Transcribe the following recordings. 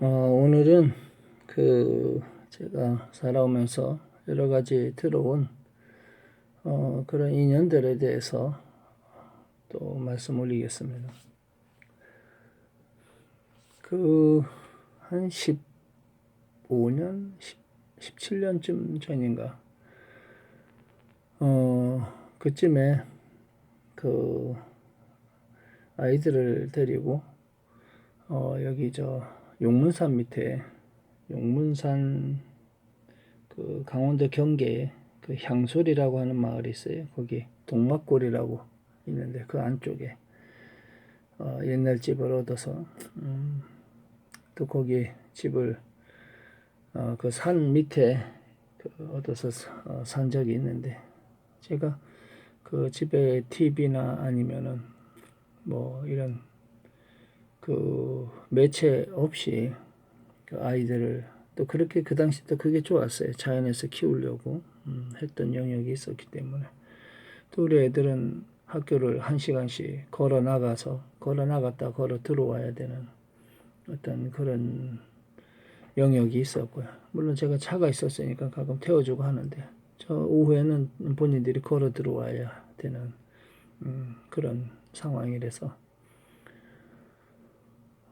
어, 오늘은 그 제가 살아오면서 여러 가지 들어온 어, 그런 인연들에 대해서 또 말씀 올리겠습니다. 그 한 15년, 17년쯤 전인가 어, 그쯤에 그 아이들을 데리고 어, 여기 저 용문산 밑에 용문산 그 강원도 경계에 그 향솔이라고 하는 마을이 있어요. 거기 동막골이라고 있는데 그 안쪽에 어, 옛날 집을 얻어서 음, 또 거기 집을 어, 그 산 밑에 그 얻어서 어, 산 적이 있는데 제가 그 집에 TV나 아니면은 뭐 이런 그 매체 없이 그 아이들을 또 그렇게 그 당시 또 그게 좋았어요. 자연에서 키우려고 음, 했던 영역이 있었기 때문에 또 우리 애들은 학교를 한 시간씩 걸어 나가서 걸어 나갔다 걸어 들어와야 되는 어떤 그런 영역이 있었고요. 물론 제가 차가 있었으니까 가끔 태워주고 하는데 저 오후에는 본인들이 걸어 들어와야 되는 음, 그런 상황이라서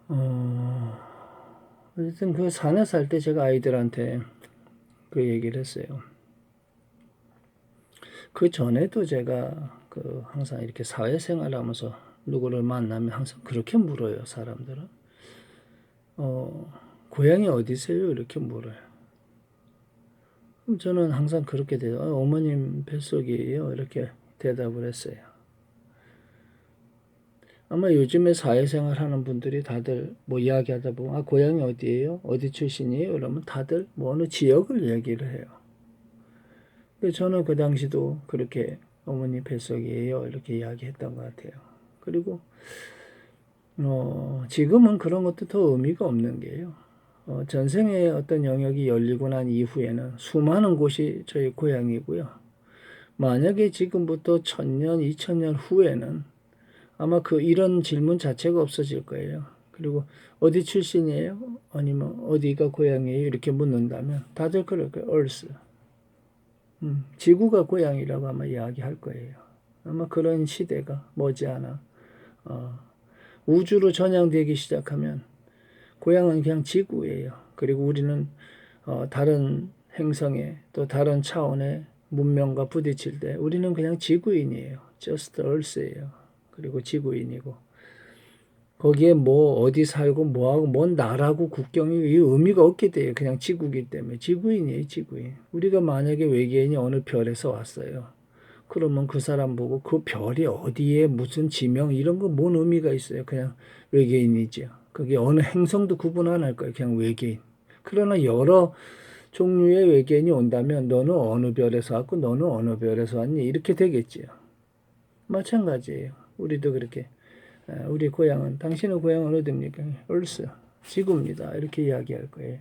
어, 어쨌든 그 산에 살 때 제가 아이들한테 그 얘기를 했어요. 그 전에도 제가 그 항상 이렇게 사회생활 하면서 누구를 만나면 항상 그렇게 물어요, 사람들은. 어, 고향이 어디세요? 이렇게 물어요. 그럼 저는 항상 그렇게 돼요. 어, 어머님 뱃속이에요. 이렇게 대답을 했어요. 아마 요즘에 사회생활 하는 분들이 다들 뭐 이야기하다 보면 아 고향이 어디예요? 어디 출신이에요? 그러면 다들 뭐 어느 지역을 얘기를 해요. 근데 저는 그 당시도 그렇게 어머니 뱃속이에요 이렇게 이야기했던 것 같아요. 그리고 어 지금은 그런 것도 더 의미가 없는 게요. 어, 전생의 어떤 영역이 열리고 난 이후에는 수많은 곳이 저희 고향이고요. 만약에 지금부터 천년, 이천년 후에는 아마 그 이런 질문 자체가 없어질 거예요. 그리고 어디 출신이에요? 아니면 어디가 고향이에요? 이렇게 묻는다면 다들 그럴 거예요. 얼스. 음, 지구가 고향이라고 아마 이야기할 거예요. 아마 그런 시대가 머지않아 어, 우주로 전향되기 시작하면 고향은 그냥 지구예요. 그리고 우리는 어, 다른 행성에 또 다른 차원의 문명과 부딪힐 때 우리는 그냥 지구인이에요. just earth예요. 그리고 지구인이고 거기에 뭐 어디 살고 뭐하고 뭔 나라고 국경이 이 의미가 없게 돼요. 그냥 지구기 때문에 지구인이에요, 지구인. 우리가 만약에 외계인이 어느 별에서 왔어요. 그러면 그 사람 보고 그 별이 어디에 무슨 지명 이런 거 뭔 의미가 있어요. 그냥 외계인이죠. 그게 어느 행성도 구분 안 할 거예요. 그냥 외계인. 그러나 여러 종류의 외계인이 온다면 너는 어느 별에서 왔고 너는 어느 별에서 왔니 이렇게 되겠지요. 마찬가지예요. 우리도 그렇게 우리 고향은 당신의 고향은 어디입니까? 얼스 지구입니다. 이렇게 이야기할 거예요.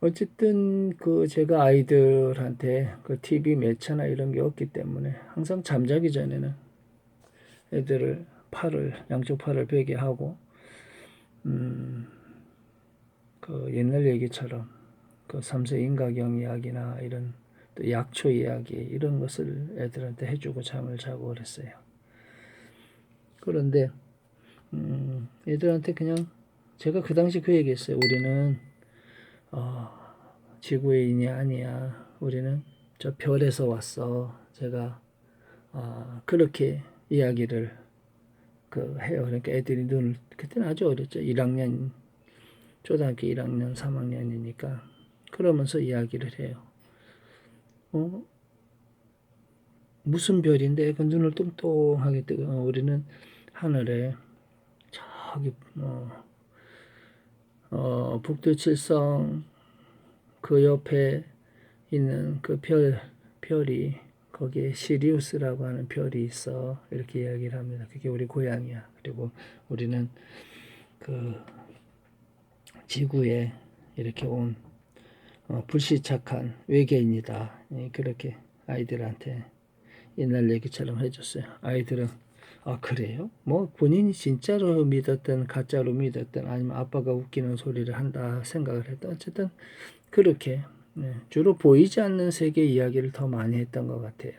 어쨌든 그 제가 아이들한테 그 TV 매체나 이런 게 없기 때문에 항상 잠자기 전에는 애들을 팔을 양쪽 팔을 베게 하고 음, 그 옛날 얘기처럼 그 삼세 인가경 이야기나 이런 또 약초 이야기 이런 것을 애들한테 해주고 잠을 자고 그랬어요. 그런데 음, 애들한테 그냥 제가 그 당시 그 얘기했어요. 우리는 어, 지구인이 아니야. 우리는 저 별에서 왔어. 제가 어, 그렇게 이야기를 그 해요. 그러니까 애들이 눈을 그때는 아주 어렸죠. 1학년 초등학교 1학년 3학년이니까 그러면서 이야기를 해요. 어? 무슨 별인데 그 눈을 뚱뚱하게 뜨고 어, 우리는 하늘에 저기 뭐 어, 북두칠성 그 옆에 있는 그 별 별이 거기에 시리우스라고 하는 별이 있어 이렇게 이야기를 합니다. 그게 우리 고향이야. 그리고 우리는 그 지구에 이렇게 온 어, 불시착한 외계인이다. 예, 그렇게 아이들한테 옛날 얘기처럼 해줬어요. 아이들은 아 그래요? 뭐 본인이 진짜로 믿었든 가짜로 믿었든 아니면 아빠가 웃기는 소리를 한다 생각을 했던 어쨌든 그렇게 네, 주로 보이지 않는 세계 이야기를 더 많이 했던 것 같아요.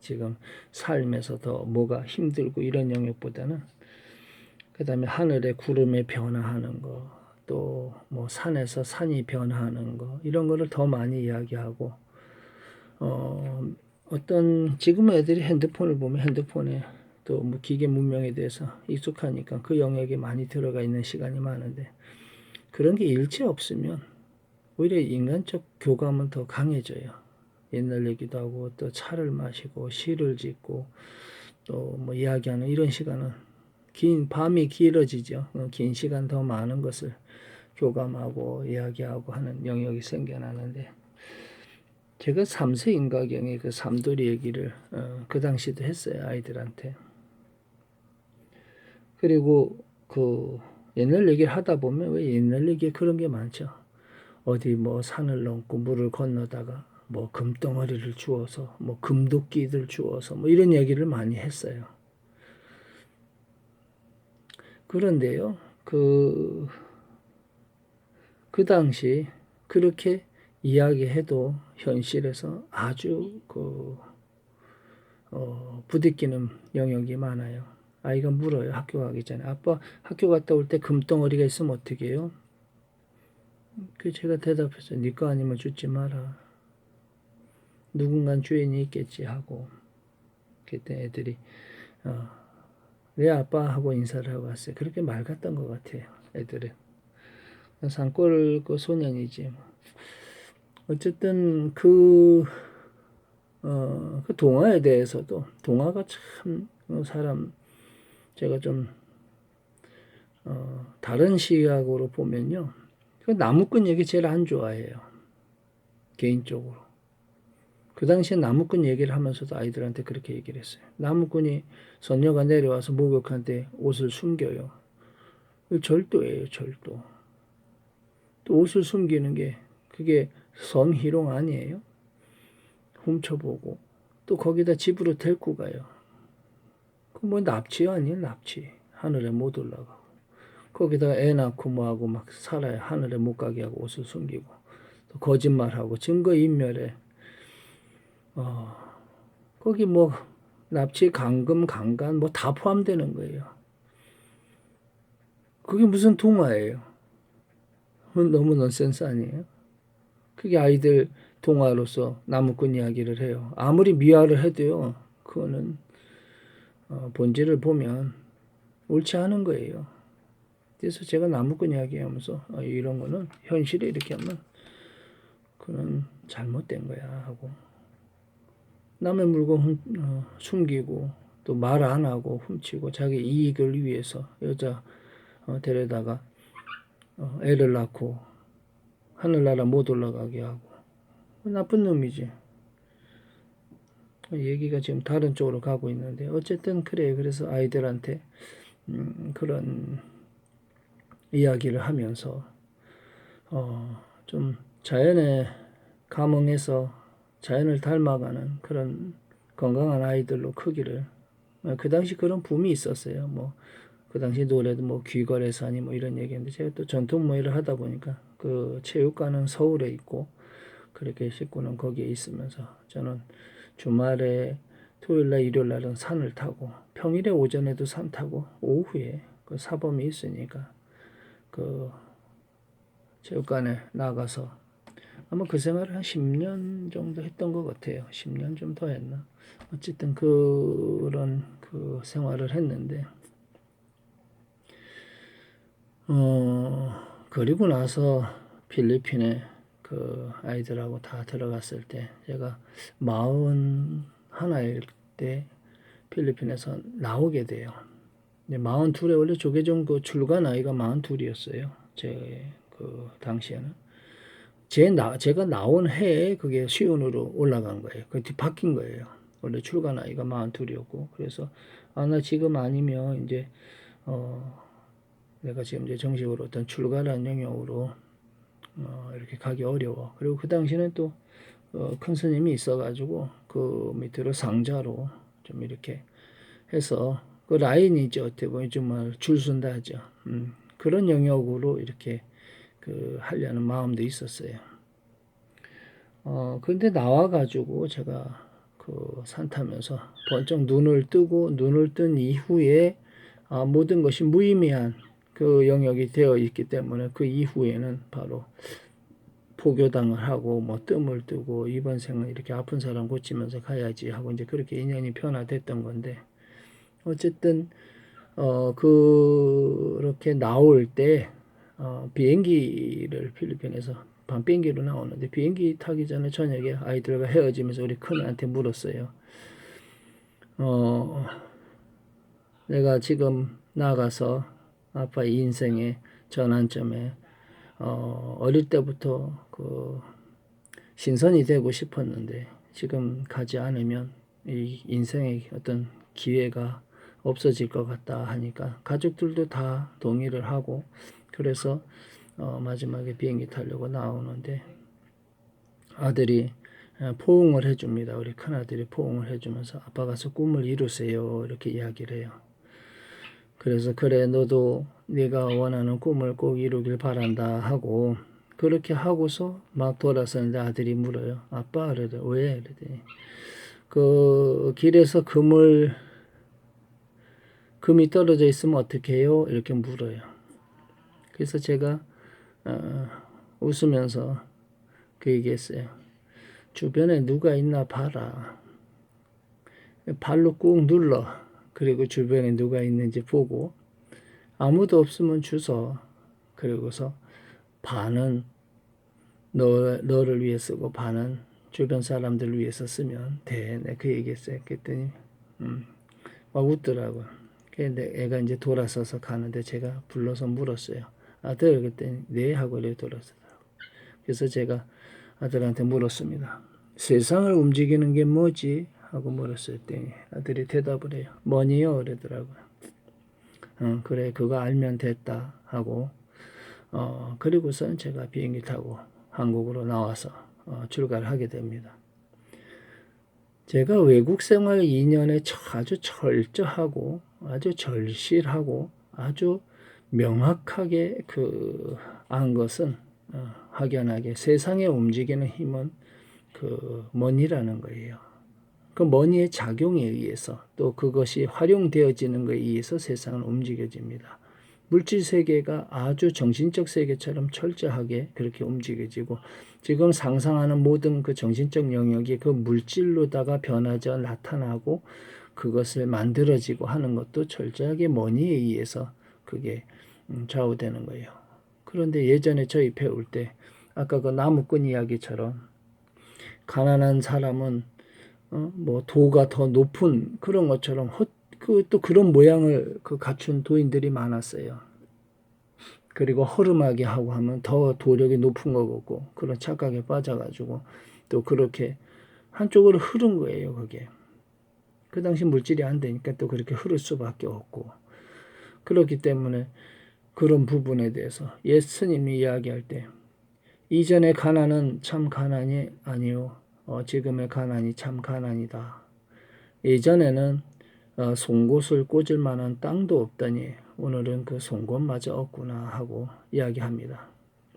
지금 삶에서 더 뭐가 힘들고 이런 영역보다는 그 다음에 하늘의 구름의 변화하는 거, 또 뭐 산에서 산이 변화하는 거, 이런 거를 더 많이 이야기하고, 어, 어떤, 지금 애들이 핸드폰을 보면 핸드폰에 또뭐 기계 문명에 대해서 익숙하니까 그 영역에 많이 들어가 있는 시간이 많은데, 그런 게 일체 없으면 오히려 인간적 교감은 더 강해져요. 옛날 얘기도 하고 또 차를 마시고 시를 짓고 또 뭐 이야기하는 이런 시간은 긴 밤이 길어지죠. 어, 긴 시간 더 많은 것을 교감하고 이야기하고 하는 영역이 생겨나는데 제가 삼세 인가경의 그 삼돌이 얘기를 어, 그 당시도 했어요 아이들한테. 그리고 그 옛날 얘기를 하다 보면 왜 옛날 얘기에 그런 게 많죠. 어디 뭐 산을 넘고 물을 건너다가 뭐 금덩어리를 주워서 뭐 금도끼들 주워서 뭐 이런 얘기를 많이 했어요. 그런데요, 그, 그 당시 그렇게 이야기해도 현실에서 아주 그, 어, 부딪히는 영역이 많아요. 아이가 물어요, 학교 가기 전에. 아빠 학교 갔다 올 때 금덩어리가 있으면 어떻게 해요? 그 제가 대답했어요. 니거 아니면 주지 마라. 누군간 주인이 있겠지 하고 그때 애들이 어, 내 아빠 하고 인사를 하고 왔어요. 그렇게 말 같던 것 같아요. 애들은 산골 그 소년이지. 뭐. 어쨌든 그, 어, 그 동화에 대해서도 동화가 참 사람 제가 좀 어, 다른 시각으로 보면요. 그 나무꾼 얘기 제일 안 좋아해요. 개인적으로. 그 당시에 나무꾼 얘기를 하면서도 아이들한테 그렇게 얘기를 했어요. 나무꾼이 선녀가 내려와서 목욕한테 옷을 숨겨요. 절도예요, 절도. 또 옷을 숨기는 게 그게 성희롱 아니에요? 훔쳐보고 또 거기다 집으로 데리고 가요. 그뭐 납치 아니에요, 납치. 하늘에 못 올라가고. 거기다가 애 낳고 뭐하고 막 살아요. 하늘에 못 가게 하고 옷을 숨기고. 또 거짓말하고 증거 인멸에 어, 거기 뭐 납치, 강금, 강간 뭐 다 포함되는 거예요. 그게 무슨 동화예요? 너무 넌센스 아니에요? 그게 아이들 동화로서 나무꾼 이야기를 해요. 아무리 미화를 해도요, 그거는 어, 본질을 보면 옳지 않은 거예요. 그래서 제가 나무꾼 이야기하면서 어, 이런 거는 현실에 이렇게 하면 그는 잘못된 거야 하고 남의 물건 훔, 어, 숨기고 또 말 안 하고 훔치고 자기 이익을 위해서 여자 어, 데려다가 어, 애를 낳고 하늘나라 못 올라가게 하고 나쁜 놈이지. 얘기가 지금 다른 쪽으로 가고 있는데 어쨌든 그래 그래서 아이들한테 음, 그런 이야기를 하면서 어, 좀 자연에 감흥해서 자연을 닮아가는 그런 건강한 아이들로 크기를 어, 그 당시 그런 붐이 있었어요. 뭐 그 당시 노래도 뭐 귀걸이산이 뭐 이런 얘기인데 제가 또 전통 모의를 하다 보니까 그 체육관은 서울에 있고 그렇게 식구는 거기에 있으면서 저는 주말에 토요일날 일요일날은 산을 타고 평일에 오전에도 산 타고 오후에 그 사범이 있으니까 그 체육관에 나가서 아마 그 생활을 한 10년 정도 했던 것 같아요. 10년 좀 더 했나? 어쨌든 그런 그 생활을 했는데, 어, 그리고 나서 필리핀에 그 아이들하고 다 들어갔을 때, 제가 마흔 하나일 때 필리핀에서 나오게 돼요. 마흔 둘에 원래 조계종 그 출가 나이가 마흔 둘이었어요. 제 그 당시에는. 제 나, 제가 나온 해에 그게 시운으로 올라간 거예요. 그 뒤 바뀐 거예요. 원래 출가 나이가 42이었고. 그래서, 아, 나 지금 아니면 이제, 어, 내가 지금 이제 정식으로 어떤 출가라는 영역으로, 어, 이렇게 가기 어려워. 그리고 그 당시에는 또, 어, 큰 스님이 있어가지고, 그 밑으로 상자로 좀 이렇게 해서, 그 라인이죠. 어떻게 보면 정말 줄 순다 하죠. 음, 그런 영역으로 이렇게 그 하려는 마음도 있었어요. 어, 근데 나와가지고 제가 그 산 타면서 번쩍 눈을 뜨고 눈을 뜬 이후에 아, 모든 것이 무의미한 그 영역이 되어 있기 때문에 그 이후에는 바로 포교당을 하고 뭐 뜸을 뜨고 이번 생은 이렇게 아픈 사람 고치면서 가야지 하고 이제 그렇게 인연이 변화됐던 건데 어쨌든 어 그렇게 나올 때 어, 비행기를 필리핀에서 밤 비행기로 나오는데 비행기 타기 전에 저녁에 아이들과 헤어지면서 우리 큰애한테 물었어요. 어 내가 지금 나가서 아빠 인생의 전환점에 어, 어릴 때부터 그 신선이 되고 싶었는데 지금 가지 않으면 이 인생의 어떤 기회가 없어질 것 같다 하니까 가족들도 다 동의를 하고 그래서 어, 마지막에 비행기 타려고 나오는데 아들이 어, 포옹을 해줍니다. 우리 큰아들이 포옹을 해주면서 아빠 가서 꿈을 이루세요. 이렇게 이야기를 해요. 그래서 그래 너도 네가 원하는 꿈을 꼭 이루길 바란다 하고 그렇게 하고서 막 돌아서는데 아들이 물어요. 아빠 그래도 왜? 그랬더니 그 길에서 금을 금이 떨어져 있으면 어떻게 해요? 이렇게 물어요. 그래서 제가 어, 웃으면서 그 얘기했어요. 주변에 누가 있나 봐라. 발로 꾹 눌러. 그리고 주변에 누가 있는지 보고 아무도 없으면 주소. 그리고서 반은 너, 너를 위해 쓰고 반은 주변 사람들 위해서 쓰면 돼. 내가 그 얘기했어요. 그랬더니 음, 막 웃더라고. 근데 애가 이제 돌아서서 가는데 제가 불러서 물었어요. 아들 그랬더니 네 하고 이렇게 돌아서더라고. 그래서 제가 아들한테 물었습니다. 세상을 움직이는 게 뭐지? 하고 물었을 때 아들이 대답을 해요. 뭐니요? 그러더라고요. 어, 그래 그거 알면 됐다 하고 어, 그리고선 제가 비행기 타고 한국으로 나와서 어, 출가를 하게 됩니다. 제가 외국 생활 2년에 아주 철저하고 아주 절실하고 아주 명확하게 그 안 것은 어, 확연하게 세상에 움직이는 힘은 그 머니라는 거예요. 그 머니의 작용에 의해서 또 그것이 활용되어지는 것에 의해서 세상은 움직여집니다. 물질 세계가 아주 정신적 세계처럼 철저하게 그렇게 움직여지고 지금 상상하는 모든 그 정신적 영역이 그 물질로다가 변하져 나타나고 그것을 만들어지고 하는 것도 철저하게 머니에 의해서 그게 음, 좌우되는 거예요. 그런데 예전에 저희 배울 때 아까 그 나무꾼 이야기처럼 가난한 사람은 어, 뭐 도가 더 높은 그런 것처럼 헛, 그, 또 그런 모양을 그 갖춘 도인들이 많았어요. 그리고 허름하게 하고 하면 더 도력이 높은 것 같고 그런 착각에 빠져가지고 또 그렇게 한쪽으로 흐른 거예요, 그게. 그 당시 물질이 안 되니까 또 그렇게 흐를 수밖에 없고 그렇기 때문에 그런 부분에 대해서 옛 스님이 이야기할 때 이전의 가난은 참 가난이 아니요 어, 지금의 가난이 참 가난이다. 예전에는 어, 송곳을 꽂을 만한 땅도 없다니 오늘은 그 송곳마저 없구나 하고 이야기합니다.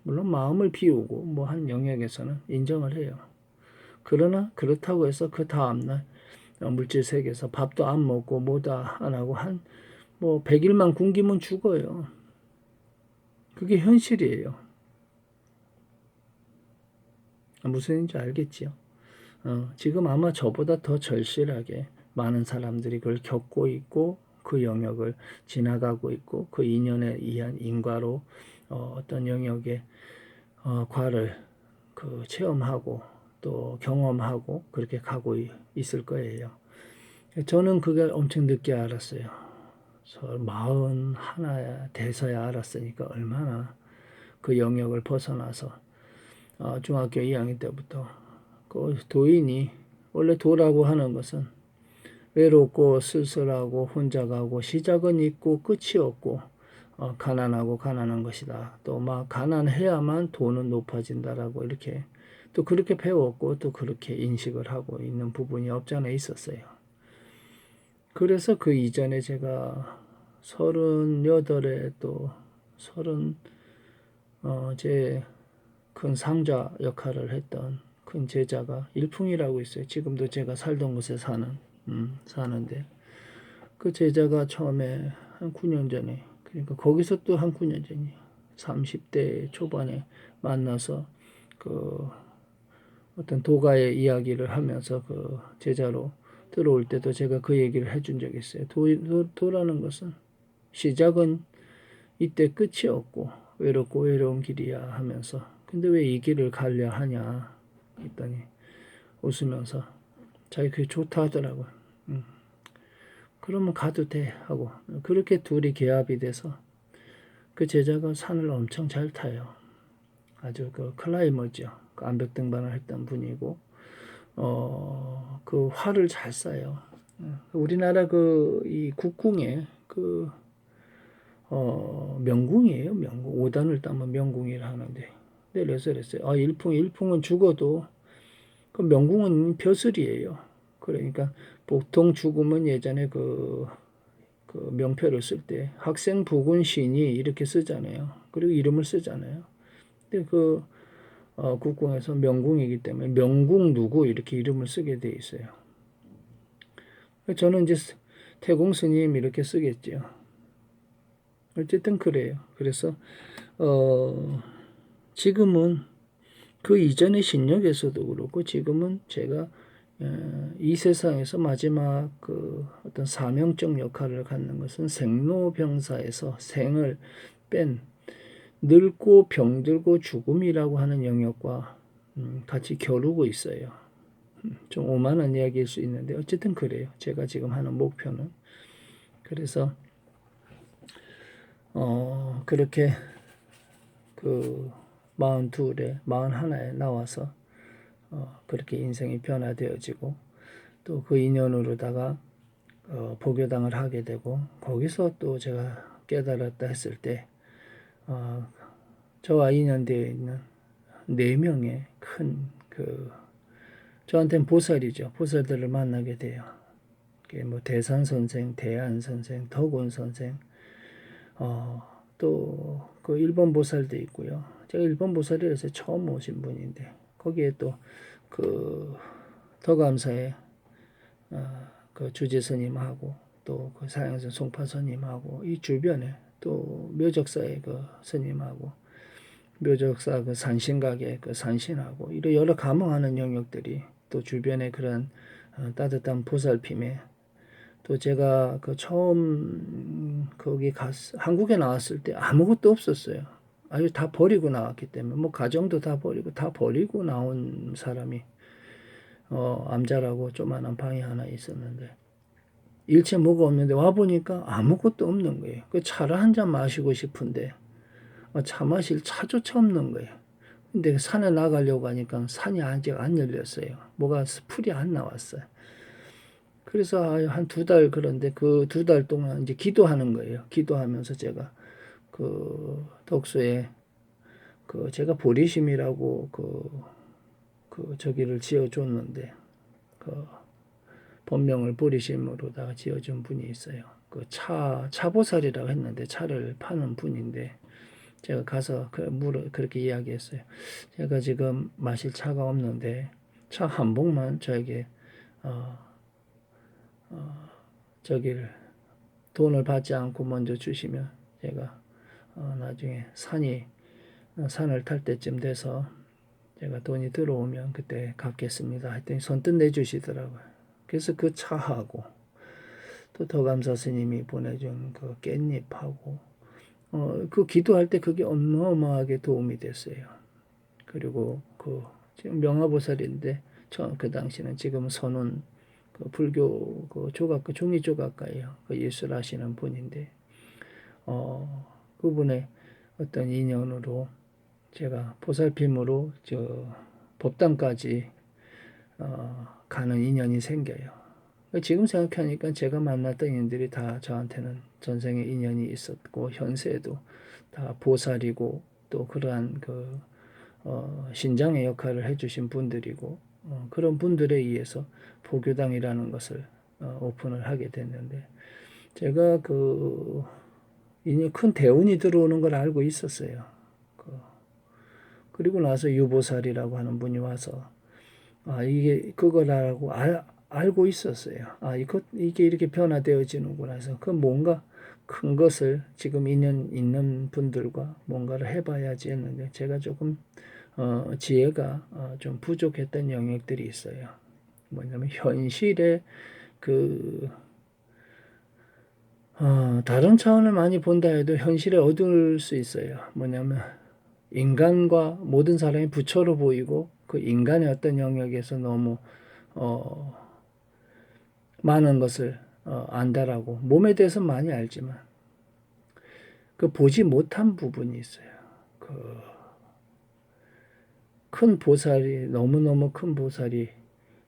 물론 마음을 비우고 뭐 한 영역에서는 인정을 해요. 그러나 그렇다고 해서 그 다음날 어, 물질 세계에서 밥도 안 먹고 뭐다 안 하고 한 뭐 100일만 굶기면 죽어요. 그게 현실이에요. 무슨 인지 알겠지요? 어, 지금 아마 저보다 더 절실하게 많은 사람들이 그걸 겪고 있고 그 영역을 지나가고 있고 그 인연에 의한 인과로 어, 어떤 영역의 어, 과를 그 체험하고 또 경험하고 그렇게 가고 있을 거예요. 저는 그걸 엄청 늦게 알았어요. 마흔 하나 돼서야 알았으니까 얼마나 그 영역을 벗어나서 어, 중학교 2학년 때부터 그 도인이 원래 도라고 하는 것은 외롭고 쓸쓸하고 혼자 가고 시작은 있고 끝이 없고 어, 가난하고 가난한 것이다. 또 막 가난해야만 돈은 높아진다라고 이렇게 또 그렇게 배웠고 또 그렇게 인식을 하고 있는 부분이 없지 않아 있었어요. 그래서 그 이전에 제가 서른여덟에 또 서른 어 제 큰 상자 역할을 했던 큰 제자가 일풍이라고 있어요. 지금도 제가 살던 곳에 사는 음, 사는데 그 제자가 처음에 한 9년 전에 그러니까 거기서 또 한 9년 전이에요. 30대 초반에 만나서 그 어떤 도가의 이야기를 하면서 그 제자로 들어올 때도 제가 그 얘기를 해준 적이 있어요. 도, 도, 도라는 것은 시작은 이때 끝이 없고 외롭고 외로운 길이야 하면서 근데 왜 이 길을 가려 하냐 했더니 웃으면서 자기 그게 좋다 하더라고요. 음. 그러면 가도 돼 하고 그렇게 둘이 계합이 돼서 그 제자가 산을 엄청 잘 타요. 아주 그 클라이머죠. 그 암벽 등반을 했던 분이고 어, 그 활을 잘 쏴요. 어, 우리나라 그 이 국궁에 그 어, 명궁이에요. 명궁. 5단을 따면 명궁이라 하는데. 네, 그래서 그랬어요. 아, 일풍, 일풍은 죽어도 그 명궁은 벼슬이에요. 그러니까 보통 죽으면 예전에 그, 그 명표를 쓸 때 학생 부군 신이 이렇게 쓰잖아요. 그리고 이름을 쓰잖아요. 근데 그 어, 국궁에서 명궁이기 때문에 명궁 누구 이렇게 이름을 쓰게 돼 있어요. 저는 이제 태공 스님 이렇게 쓰겠죠. 어쨌든 그래요. 그래서 어 지금은 그 이전의 신력에서도 그렇고 지금은 제가 어, 이 세상에서 마지막 그 어떤 사명적 역할을 갖는 것은 생로병사에서 생을 뺀 늙고 병들고 죽음이라고 하는 영역과 음, 같이 겨루고 있어요. 음, 좀 오만한 이야기일 수 있는데 어쨌든 그래요. 제가 지금 하는 목표는 그래서 어 그렇게 그 마흔 둘에 마흔 하나에 나와서 어 그렇게 인생이 변화되어지고 또 그 인연으로다가 어 보교당을 하게 되고 거기서 또 제가 깨달았다 했을 때 어, 저와 인연되어 있는 네 명의 큰 그 저한테는 보살이죠. 보살들을 만나게 돼요. 뭐 대산 선생, 대안 선생, 덕원 선생, 어, 또 그 일본 보살도 있고요. 제가 일본 보살이라서 처음 오신 분인데 거기에 또 그 더감사의 어, 그 주제 스님하고 또 그 사양선 송파 스님하고 이 주변에 또 묘적사의 그 스님하고 묘적사 그 산신각의 그 산신하고 이런 여러 감흥하는 영역들이 또 주변에 그런 어, 따뜻한 보살핌에 또 제가 그 처음 거기 갔 한국에 나왔을 때 아무것도 없었어요. 아주 다 버리고 나왔기 때문에 뭐 가정도 다 버리고 다 버리고 나온 사람이 어 암자라고 조만한 방이 하나 있었는데 일체 뭐가 없는데 와 보니까 아무것도 없는 거예요. 그 차를 한 잔 마시고 싶은데 어, 차 마실 차조차 없는 거예요. 근데 산에 나가려고 하니까 산이 아직 안 열렸어요. 뭐가 풀이 안 나왔어요. 그래서 한 두 달 그런데 그 두 달 동안 이제 기도하는 거예요. 기도하면서 제가 그 독서에 그 제가 보리심이라고 그, 그 저기를 지어줬는데 그 본명을 보리심으로다가 지어준 분이 있어요. 그 차, 차보살이라고 했는데 차를 파는 분인데 제가 가서 그 물어 그렇게 이야기했어요. 제가 지금 마실 차가 없는데 차 한 봉만 저에게 어, 어, 저기를 돈을 받지 않고 먼저 주시면 제가 어, 나중에 산이 어, 산을 탈 때쯤 돼서 제가 돈이 들어오면 그때 갚겠습니다. 했더니 손뜻 내주시더라고요. 그래서 그 차하고 또 더감사 스님이 보내준 그 깻잎하고 어, 그 기도할 때 그게 어마어마하게 도움이 됐어요. 그리고 그 지금 명화보살인데 저그 당시는 지금 선운 그 불교 그 조각가 종이 조각가예요. 그 예술 하시는 분인데 어 그분의 어떤 인연으로 제가 보살핌으로 저 법당까지 어, 가는 인연이 생겨요. 지금 생각하니까 제가 만났던 인들이 다 저한테는 전생에 인연이 있었고 현세에도 다 보살이고 또 그러한 그 어, 신장의 역할을 해주신 분들이고 어, 그런 분들에 의해서 보교당이라는 것을 어, 오픈을 하게 됐는데 제가 그 이제 큰 대운이 들어오는 걸 알고 있었어요. 그, 그리고 나서 유보살이라고 하는 분이 와서 아 이게 그거라고 알, 알고 있었어요. 아 이거 이게 이렇게 변화되어지는구나 해서 그 뭔가 큰 것을 지금 인연 있는 분들과 뭔가를 해봐야지 했는데 제가 조금 어, 지혜가 어, 좀 부족했던 영역들이 있어요. 뭐냐면 현실의 그 어, 다른 차원을 많이 본다 해도 현실에 어두울 수 있어요. 뭐냐면 인간과 모든 사람이 부처로 보이고 그 인간의 어떤 영역에서 너무 어, 많은 것을 어, 안다라고 몸에 대해서 많이 알지만 그 보지 못한 부분이 있어요. 그 큰 보살이 너무너무 큰 보살이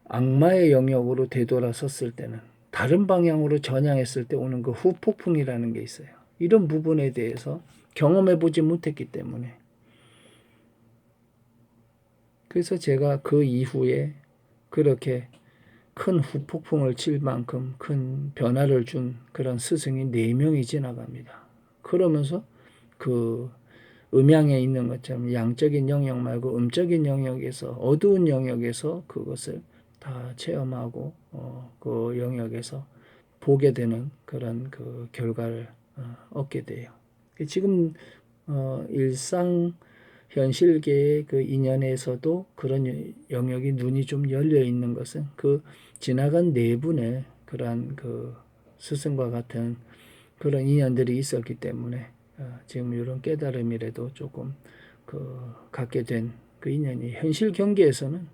악마의 영역으로 되돌아섰을 때는 다른 방향으로 전향했을 때 오는 그 후폭풍이라는 게 있어요. 이런 부분에 대해서 경험해 보지 못했기 때문에 그래서 제가 그 이후에 그렇게 큰 후폭풍을 칠 만큼 큰 변화를 준 그런 스승이 네 명이 지나갑니다. 그러면서 그 음양에 있는 것처럼 양적인 영역 말고 음적인 영역에서 어두운 영역에서 그것을 다 체험하고 어, 그 영역에서 보게 되는 그런 그 결과를 어, 얻게 돼요. 지금 어, 일상 현실계의 그 인연에서도 그런 영역이 눈이 좀 열려 있는 것은 그 지나간 네 분의 그러한 그 스승과 같은 그런 인연들이 있었기 때문에 어, 지금 이런 깨달음이라도 조금 그 갖게 된 그 인연이 현실 경계에서는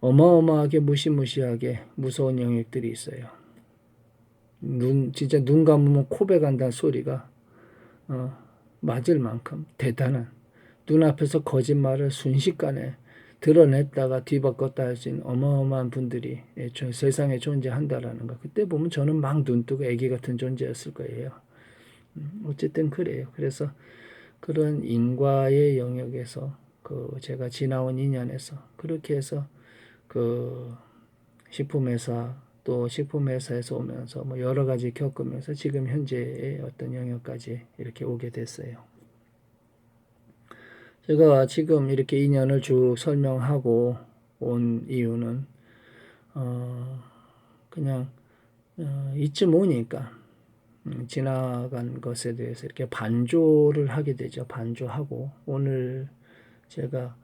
어마어마하게 무시무시하게 무서운 영역들이 있어요. 눈 진짜 눈 감으면 코베 간다는 소리가 어, 맞을 만큼 대단한 눈앞에서 거짓말을 순식간에 드러냈다가 뒤바꿨다 하신 어마어마한 분들이 세상에 존재한다라는 거. 그때 보면 저는 막 눈뜨고 애기 같은 존재였을 거예요. 음, 어쨌든 그래요. 그래서 그런 인과의 영역에서 그 제가 지나온 인연에서 그렇게 해서 그 식품회사 또 식품회사에서 오면서 뭐 여러 가지 겪으면서 지금 현재의 어떤 영역까지 이렇게 오게 됐어요. 제가 지금 이렇게 인연을 쭉 설명하고 온 이유는 어 그냥 어 이쯤 오니까 음 지나간 것에 대해서 이렇게 반조를 하게 되죠. 반조하고 오늘 제가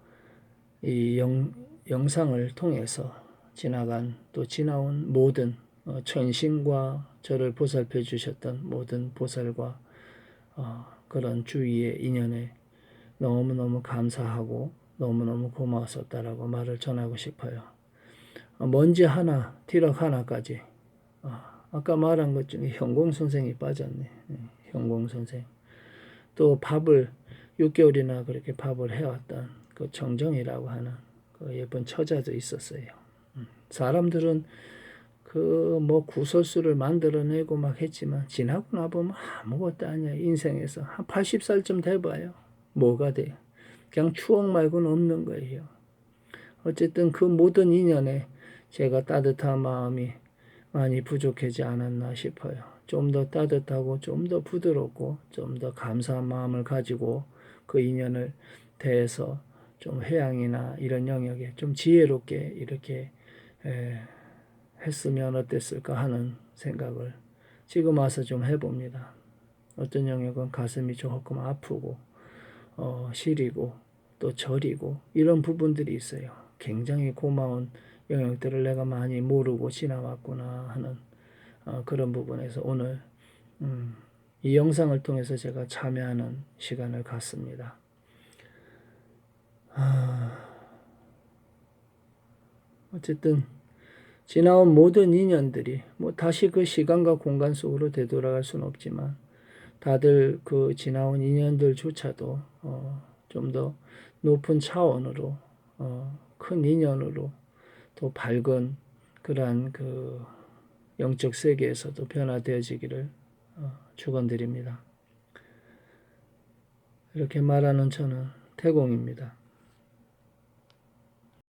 이 영, 영상을 통해서 지나간 또 지나온 모든 어, 천신과 저를 보살펴 주셨던 모든 보살과 어, 그런 주위의 인연에 너무너무 감사하고 너무너무 고마웠었다라고 말을 전하고 싶어요. 어, 먼지 하나, 티럭 하나까지 어, 아까 말한 것 중에 현공 선생이 빠졌네. 예, 현공 선생. 또 밥을 6개월이나 그렇게 밥을 해왔던 그 정정이라고 하는 그 예쁜 처자도 있었어요. 음, 사람들은 그 뭐 구설수를 만들어내고 막 했지만 지나고 나보면 아무것도 아니야. 인생에서 한 80살쯤 돼봐요. 뭐가 돼요 그냥 추억 말고는 없는 거예요. 어쨌든 그 모든 인연에 제가 따뜻한 마음이 많이 부족하지 않았나 싶어요. 좀 더 따뜻하고 좀 더 부드럽고 좀 더 감사한 마음을 가지고 그 인연을 대해서 좀 회양이나 이런 영역에 좀 지혜롭게 이렇게 에, 했으면 어땠을까 하는 생각을 지금 와서 좀 해봅니다. 어떤 영역은 가슴이 조금 아프고 어, 시리고 또 저리고 이런 부분들이 있어요. 굉장히 고마운 영역들을 내가 많이 모르고 지나왔구나 하는 어, 그런 부분에서 오늘 음, 이 영상을 통해서 제가 참여하는 시간을 갖습니다. 어쨌든 지나온 모든 인연들이 뭐 다시 그 시간과 공간 속으로 되돌아갈 수는 없지만 다들 그 지나온 인연들조차도 어, 좀 더 높은 차원으로 어, 큰 인연으로 또 밝은 그러한 그 영적 세계에서도 변화되어지기를 어, 축원드립니다. 이렇게 말하는 저는 태공입니다.